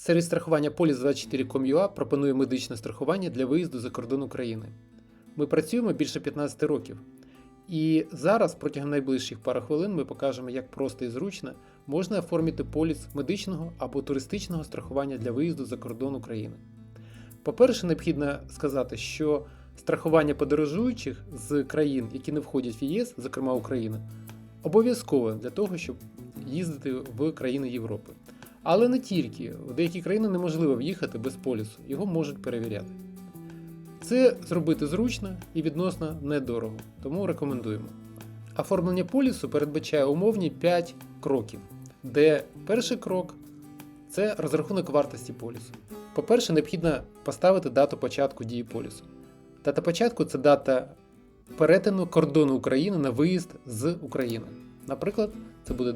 Сервіс страхування Polis24.com.ua пропонує медичне страхування для виїзду за кордон України. Ми працюємо більше 15 років. І зараз, протягом найближчих пару хвилин, ми покажемо, як просто і зручно можна оформити поліс медичного або туристичного страхування для виїзду за кордон України. По-перше, необхідно сказати, що страхування подорожуючих з країн, які не входять в ЄС, зокрема Україна, обов'язкове для того, щоб їздити в країни Європи. Але не тільки, в деякі країни неможливо в'їхати без полісу, його можуть перевіряти. Це зробити зручно і відносно недорого, тому рекомендуємо. Оформлення полісу передбачає умовні 5 кроків, де перший крок це розрахунок вартості полісу. По-перше, необхідно поставити дату початку дії полісу. Дата початку це дата перетину кордону України на виїзд з України. Наприклад, це буде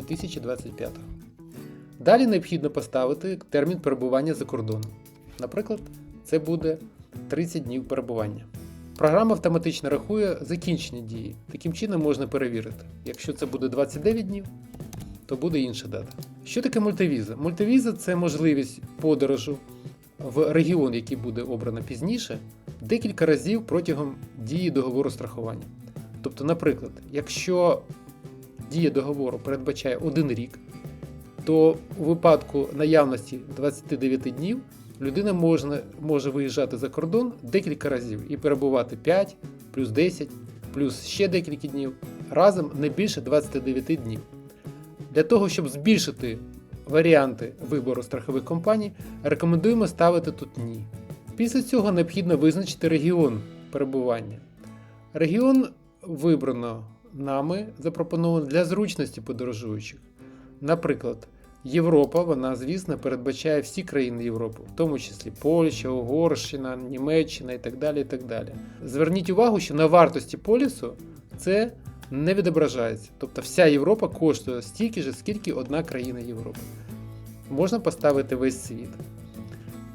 10.08.2025. Далі необхідно поставити термін перебування за кордоном. Наприклад, це буде 30 днів перебування. Програма автоматично рахує закінчення дії. Таким чином можна перевірити. Якщо це буде 29 днів, то буде інша дата. Що таке мультивіза? Мультивіза це можливість подорожу в регіон, який буде обрано пізніше, декілька разів протягом дії договору страхування. Тобто, наприклад, якщо дія договору передбачає один рік, то у випадку наявності 29 днів людина можна, може виїжджати за кордон декілька разів і перебувати 5, плюс 10, плюс ще декілька днів, разом не більше 29 днів. Для того, щоб збільшити варіанти вибору страхових компаній, рекомендуємо ставити тут ні. Після цього необхідно визначити регіон перебування. Регіон вибрано нами, запропоновано для зручності подорожуючих. Наприклад, Європа, вона, звісно, передбачає всі країни Європи, в тому числі Польща, Угорщина, Німеччина і так далі. і так далі. Зверніть увагу, що на вартості полісу це не відображається. Тобто вся Європа коштує стільки ж, скільки одна країна Європи. Можна поставити весь світ.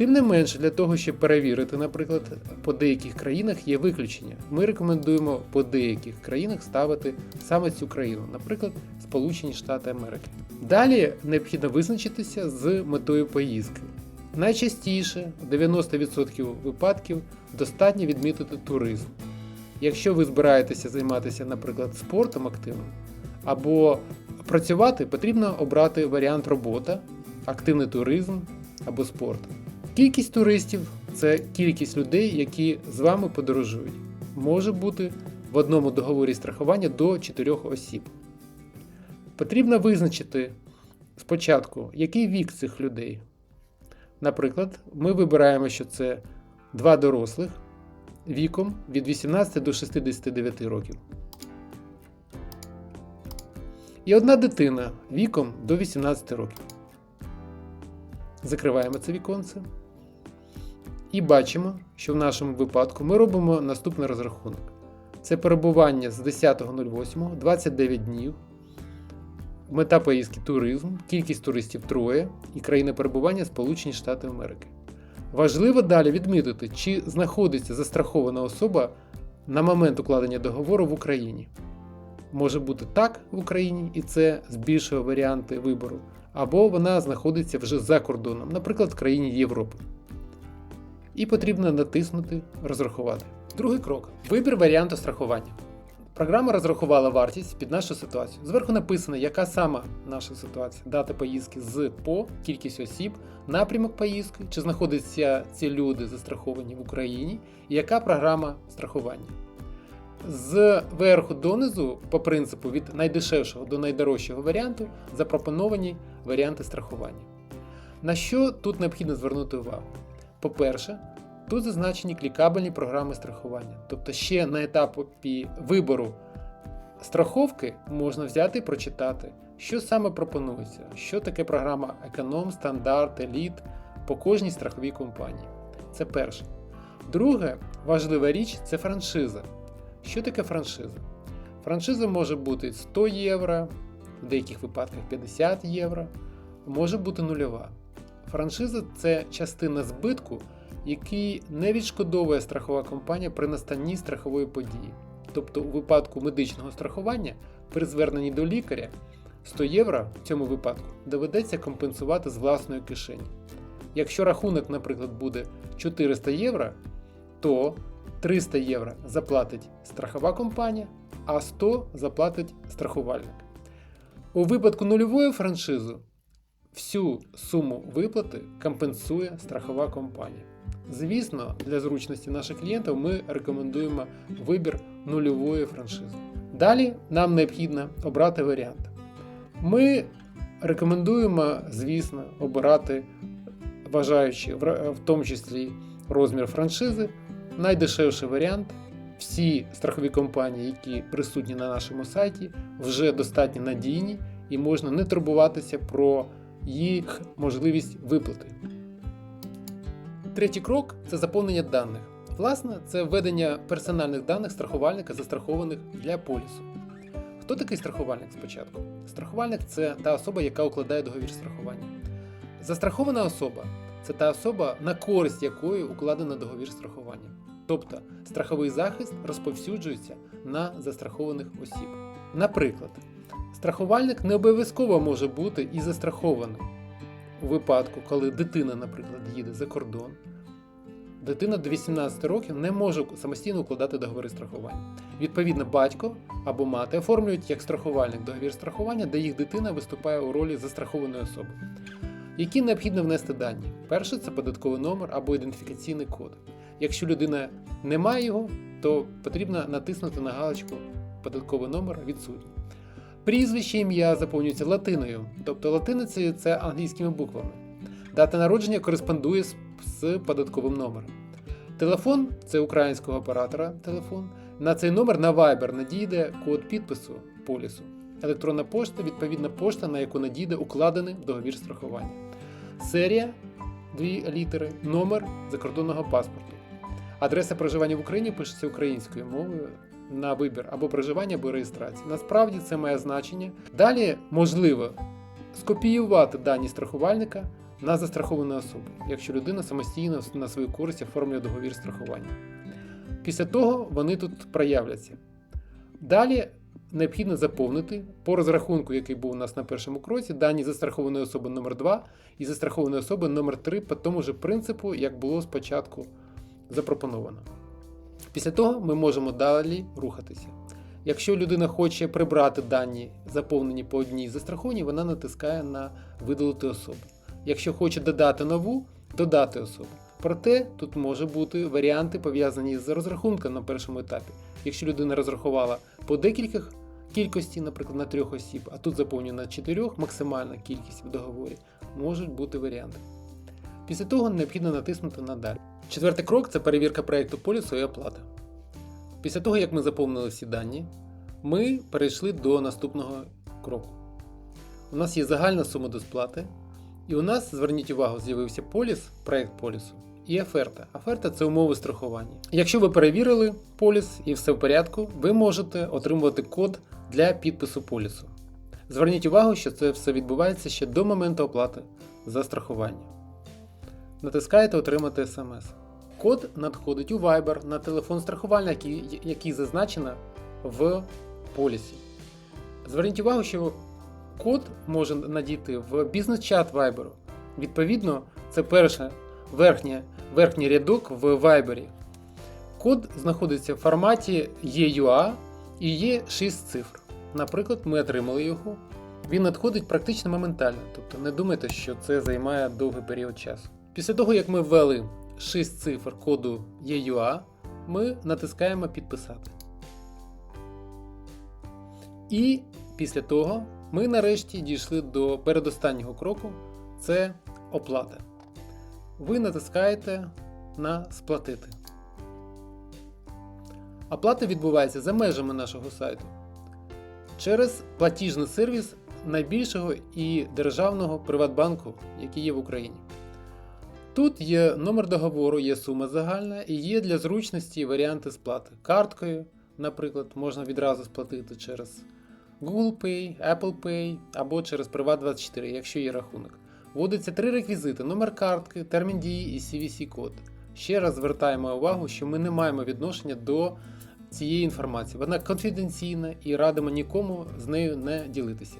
Тим не менше, для того, щоб перевірити, наприклад, по деяких країнах є виключення. Ми рекомендуємо по деяких країнах ставити саме цю країну, наприклад, Сполучені Штати Америки. Далі необхідно визначитися з метою поїздки. Найчастіше, в 90% випадків, достатньо відмітити туризм. Якщо ви збираєтеся займатися, наприклад, спортом активним або працювати, потрібно обрати варіант робота, активний туризм або спорт. Кількість туристів це кількість людей, які з вами подорожують. Може бути в одному договорі страхування до 4 осіб. Потрібно визначити спочатку, який вік цих людей. Наприклад, ми вибираємо, що це два дорослих віком від 18 до 69 років. І одна дитина віком до 18 років. Закриваємо це віконце. І бачимо, що в нашому випадку ми робимо наступний розрахунок. Це перебування з 10.08, 29 днів. Мета поїздки туризм, кількість туристів троє і країна перебування Сполучені Штати Америки. Важливо далі відмітити, чи знаходиться застрахована особа на момент укладення договору в Україні. Може бути так в Україні, і це збільшує варіанти вибору, або вона знаходиться вже за кордоном, наприклад, в країні Європи. І потрібно натиснути Розрахувати. Другий крок вибір варіанту страхування. Програма розрахувала вартість під нашу ситуацію. Зверху написано, яка сама наша ситуація, дата поїздки з по, кількість осіб, напрямок поїздки, чи знаходяться ці люди застраховані в Україні, і яка програма страхування. З верху донизу, по принципу від найдешевшого до найдорожчого варіанту, запропоновані варіанти страхування. На що тут необхідно звернути увагу? По-перше, тут зазначені клікабельні програми страхування. Тобто ще на етапі вибору страховки можна взяти і прочитати, що саме пропонується, що таке програма економ, стандарт, еліт по кожній страховій компанії. Це перше. Друге, важлива річ це франшиза. Що таке франшиза? Франшиза може бути 100 євро, в деяких випадках 50 євро, може бути нульова. Франшиза це частина збитку, який не відшкодовує страхова компанія при настанні страхової події. Тобто, у випадку медичного страхування при зверненні до лікаря 100 євро в цьому випадку доведеться компенсувати з власної кишені. Якщо рахунок, наприклад, буде 400 євро, то 300 євро заплатить страхова компанія, а 100 заплатить страхувальник. У випадку нульової франшизи всю суму виплати компенсує страхова компанія. Звісно, для зручності наших клієнтів ми рекомендуємо вибір нульової франшизи. Далі нам необхідно обрати варіант. Ми рекомендуємо, звісно, обирати, вважаючи в тому числі розмір франшизи, найдешевший варіант. Всі страхові компанії, які присутні на нашому сайті, вже достатньо надійні і можна не турбуватися про їх можливість виплати. Третій крок це заповнення даних. Власне, це введення персональних даних страхувальника, застрахованих для полісу. Хто такий страхувальник спочатку? Страхувальник це та особа, яка укладає договір страхування. Застрахована особа це та особа, на користь якої укладено договір страхування. Тобто страховий захист розповсюджується на застрахованих осіб. Наприклад, страхувальник не обов'язково може бути і застрахованим у випадку, коли дитина, наприклад, їде за кордон. Дитина до 18 років не може самостійно укладати договори страхування. Відповідно, батько або мати оформлюють як страхувальник договір страхування, де їх дитина виступає у ролі застрахованої особи. Які необхідно внести дані? Перше це податковий номер або ідентифікаційний код. Якщо людина не має його, то потрібно натиснути на галочку податковий номер відсутній. Прізвище ім'я заповнюється латиною, тобто латиницею це англійськими буквами. Дата народження кореспондує з, податковим номером. Телефон це українського оператора телефон. На цей номер на Viber надійде код підпису полісу. Електронна пошта відповідна пошта, на яку надійде укладений договір страхування. Серія дві літери, номер закордонного паспорту. Адреса проживання в Україні пишеться українською мовою на вибір або проживання, або реєстрації. Насправді це має значення. Далі можливо скопіювати дані страхувальника на застраховану особу, якщо людина самостійно на свою користь оформлює договір страхування. Після того вони тут проявляться. Далі необхідно заповнити по розрахунку, який був у нас на першому кроці, дані застрахованої особи номер 2 і застрахованої особи номер 3 по тому ж принципу, як було спочатку запропоновано. Після того ми можемо далі рухатися. Якщо людина хоче прибрати дані, заповнені по одній застрахованій, вона натискає на видалити особу. Якщо хоче додати нову, додати особу. Проте тут може бути варіанти пов'язані з розрахунком на першому етапі. Якщо людина розрахувала по декілька кількості, наприклад, на трьох осіб, а тут заповнює на чотирьох, максимальна кількість в договорі, можуть бути варіанти. Після того необхідно натиснути на Далі. Четвертий крок це перевірка проєкту полісу і оплата. Після того, як ми заповнили всі дані, ми перейшли до наступного кроку. У нас є загальна сума до сплати, і у нас, зверніть увагу, з'явився поліс, проєкт полісу і оферта. Оферта це умови страхування. Якщо ви перевірили поліс і все в порядку, ви можете отримувати код для підпису полісу. Зверніть увагу, що це все відбувається ще до моменту оплати за страхування. Натискаєте Отримати смс. Код надходить у Viber на телефон страхувальника, який, зазначено в полісі. Зверніть увагу, що код може надійти в бізнес-чат Viber. Відповідно, це перший верхній, верхній рядок в Viber. Код знаходиться в форматі EUA і є 6 цифр. Наприклад, ми отримали його. Він надходить практично моментально, тобто не думайте, що це займає довгий період часу. Після того, як ми ввели 6 цифр коду EUA, ми натискаємо Підписати. І після того ми нарешті дійшли до передостаннього кроку це оплата. Ви натискаєте на Сплатити. Оплата відбувається за межами нашого сайту через платіжний сервіс найбільшого і державного Приватбанку, який є в Україні. Тут є номер договору, є сума загальна і є для зручності варіанти сплати. Карткою, наприклад, можна відразу сплатити через Google Pay, Apple Pay або через Privat24, якщо є рахунок. Вводиться три реквізити: номер картки, термін дії і CVC-код. Ще раз звертаємо увагу, що ми не маємо відношення до цієї інформації. Вона конфіденційна і радимо нікому з нею не ділитися.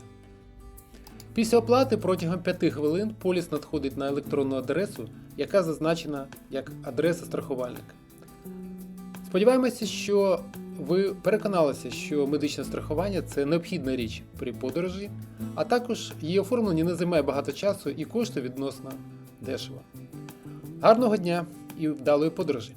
Після оплати протягом 5 хвилин поліс надходить на електронну адресу, яка зазначена як адреса страхувальника. Сподіваємося, що ви переконалися, що медичне страхування це необхідна річ при подорожі, а також її оформлення не займає багато часу і коштує відносно дешево. Гарного дня і вдалої подорожі!